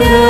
Lord.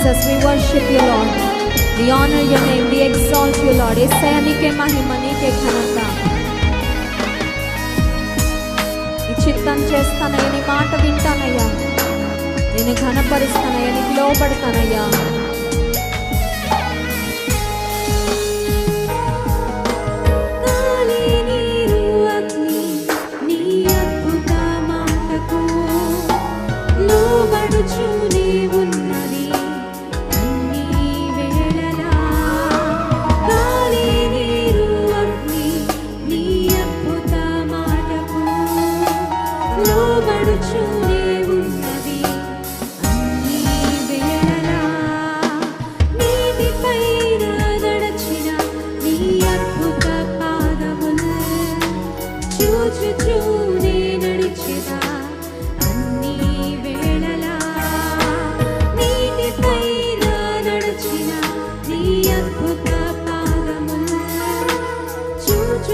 Jesus we worship you Lord we honour your name we exalt you Lord SI నీకే మహిమ నీకే ఘనత ఈ చిత్తం చేస్తానయ్యా నీ మాట వింటానయ్యా. నేను ఘనపరుస్తానయ్యా నీకు లోపడతానయ్యా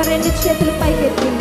యొక్క రెండు చేతులు పైకెత్తి